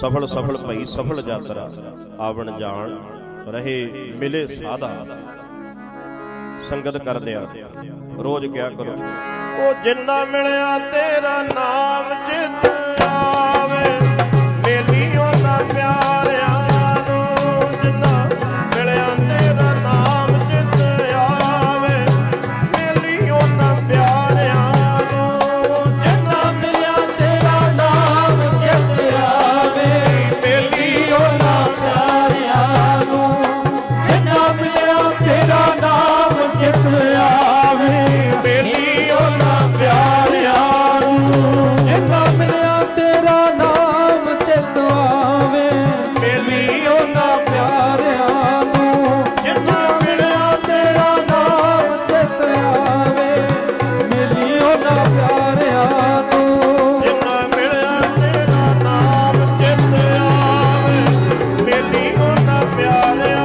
ਸਫਲ ਸਫਲ ਭਈ ਸਫਲ ਯਾਤਰਾ, ਆਵਣ ਜਾਣ, ਰਹੇ ਮਿਲੇ ਸਾਧਾ। ਸੰਗਤ ਕਰਦੇ ਆ ਰੋਜ਼ ਕਿਆ ਕਰੋ? ਉਹ ਜਿੰਨਾ ਮਿਲਿਆ ਤੇਰਾ ਨਾਮ ਚਿਤ ਆਵੇ ਮੇਲੀਓ ਨਾ ਪਿਆਰਿਆ Yeah, yeah.